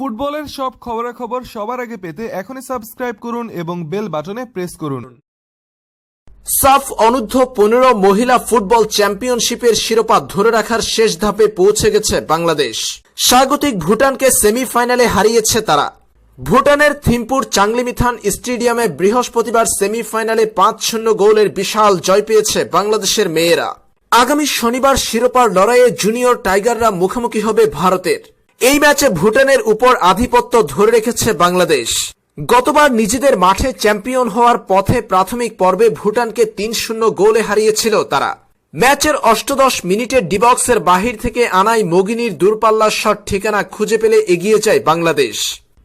ফুটবলের সব খবরাখবর সবার আগে পেতে এখনই সাবস্ক্রাইব করুন এবং বেল বাটনে প্রেস করুন। সাফ অনূর্ধ্ব পনেরো মহিলা ফুটবল চ্যাম্পিয়নশিপের শিরোপা ধরে রাখার শেষ ধাপে পৌঁছে গেছে বাংলাদেশ। স্বাগতিক ভুটানকে সেমিফাইনালে হারিয়েছে তারা। ভুটানের থিম্পুর চাংলিমিথান স্টেডিয়ামে বৃহস্পতিবার সেমিফাইনালে পাঁচ শূন্য গোলের বিশাল জয় পেয়েছে বাংলাদেশের মেয়েরা। আগামী শনিবার শিরোপার লড়াইয়ে জুনিয়র টাইগাররা মুখোমুখি হবে ভারতের। এই ম্যাচে ভুটানের উপর আধিপত্য ধরে রেখেছে বাংলাদেশ। গতবার নিজেদের মাঠে চ্যাম্পিয়ন হওয়ার পথে প্রাথমিক পর্বে ভুটানকে তিন শূন্য গোলে হারিয়েছিল তারা। ম্যাচের অষ্টদশ মিনিটে ডিবক্সের বাহির থেকে আনাই মগিনীর দূরপাল্লার শট ঠিকানা খুঁজে পেলে এগিয়ে যায় বাংলাদেশ।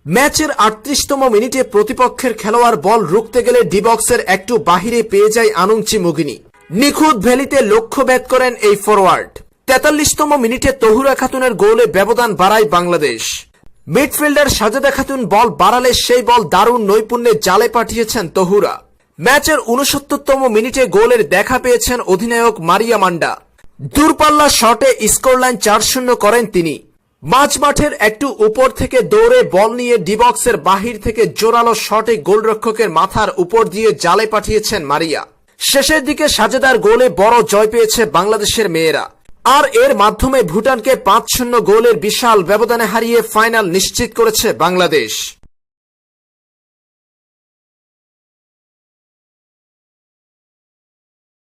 ম্যাচের আটত্রিশতম মিনিটে প্রতিপক্ষের খেলোয়াড় বল রুখতে গেলে ডিবক্সের একটু বাহিরে পেয়ে যায় আনুংচি মগিনী। নিখুঁত ভ্যালিতে লক্ষ্য ব্যাট করেন এই ফরওয়ার্ড তেতাল্লিশতম মিনিটে তহুরা খাতুনের গোলে ব্যবধান বাড়ায় বাংলাদেশ। মিডফিল্ডার সাজেদা খাতুন বল বাড়ালে সেই বল দারুণ নৈপুণ্যে জালে পাঠিয়েছেন তহুরা। ম্যাচের উনসত্তরতম মিনিটে গোলের দেখা পেয়েছেন অধিনায়ক মারিয়া মান্ডা। দূরপাল্লা শটে স্কোরলাইন চার শূন্য করেন তিনি। মাঝ মাঠের একটু উপর থেকে দৌড়ে বল নিয়ে ডিবক্সের বাহির থেকে জোরালো শটে গোলরক্ষকের মাথার উপর দিয়ে জালে পাঠিয়েছেন মারিয়া। শেষের দিকে সাজেদার গোলে বড় জয় পেয়েছে বাংলাদেশের মেয়েরা। আর এর মাধ্যমে ভুটানকে পাঁচ শূন্য গোলের বিশাল ব্যবধানে হারিয়ে ফাইনাল নিশ্চিত করেছে বাংলাদেশ।